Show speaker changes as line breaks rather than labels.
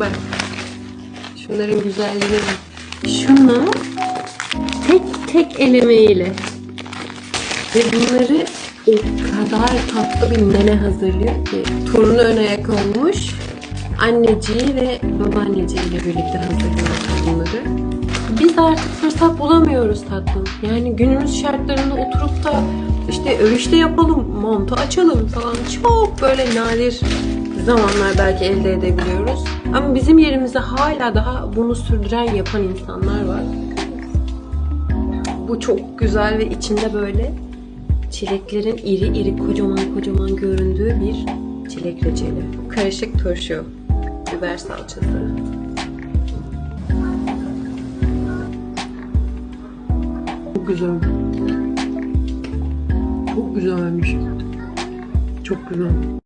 Bak. Şunların güzelliğine bak. Şunu tek tek elemeyle ve bunları o kadar tatlı bir nene hazırlıyor ki torunu ön ayak olmuş. Anneciği ve babaanneciğiyle birlikte hazırlıyor bunları. Biz artık fırsat bulamıyoruz tatlım. Yani günümüz şartlarında oturup da işte örüşte yapalım, montu açalım falan çok böyle nadir zamanlar belki elde edebiliyoruz. Ama bizim yerimizde hala daha bunu sürdüren yapan insanlar var. Bu çok güzel ve içinde böyle çileklerin iri iri kocaman kocaman göründüğü bir çilek reçeli. Karışık turşu, biber salçası. Çok güzel. Çok güzelmiş. Çok güzel.